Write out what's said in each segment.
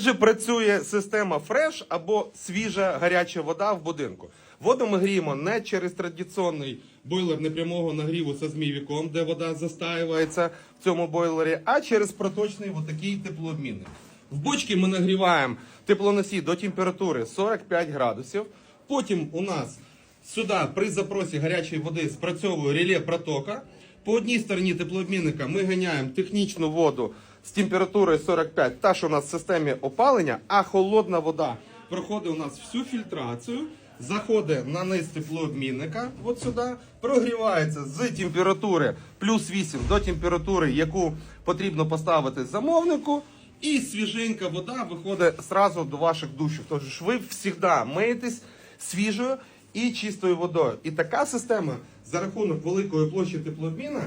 Отже, працює система фреш або свіжа гаряча вода в будинку. Воду ми гріємо не через традиційний бойлер непрямого нагріву зі змійвіком, де вода застаюється в цьому бойлері, а через проточний отакий теплообмінник. В бочці ми нагріваємо теплоносій до температури 45 градусів. Потім у нас сюди при запросі гарячої води спрацьовує реле протока. По одній стороні теплообмінника ми ганяємо технічну воду з температурою 45, та що у нас в системі опалення, а холодна вода проходить у нас всю фільтрацію, заходить на низ теплообмінника, от сюди, прогрівається з температури плюс 8 до температури, яку потрібно поставити замовнику. І свіженька вода виходить сразу до ваших душів. Тож ви завжди миєтесь свіжою і чистою водою. І така система за рахунок великої площі теплообміна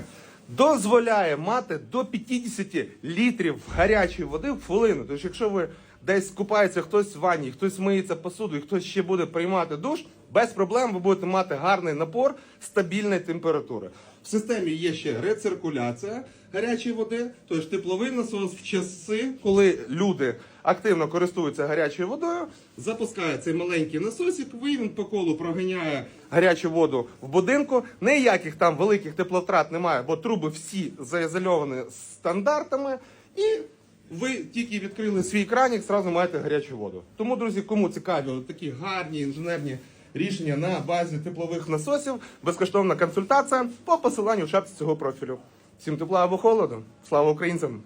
дозволяє мати до 50 літрів гарячої води в хвилину. Тож, якщо ви десь купається хтось в ванні, хтось миється посуду, і хтось ще буде приймати душ, без проблем ви будете мати гарний напор стабільної температури. В системі є ще рециркуляція гарячої води, тож тепловий насос в часи, коли люди активно користуються гарячою водою, запускає цей маленький насосик, він по колу проганяє гарячу воду в будинку. Ніяких там великих теплотрат немає, бо труби всі заізольовані стандартами. І ви тільки відкрили свій кранік, зразу маєте гарячу воду. Тому, друзі, кому цікаві такі гарні інженерні рішення на базі теплових насосів, безкоштовна консультація по посиланню в шапці цього профілю. Всім тепла або холоду. Слава українцям!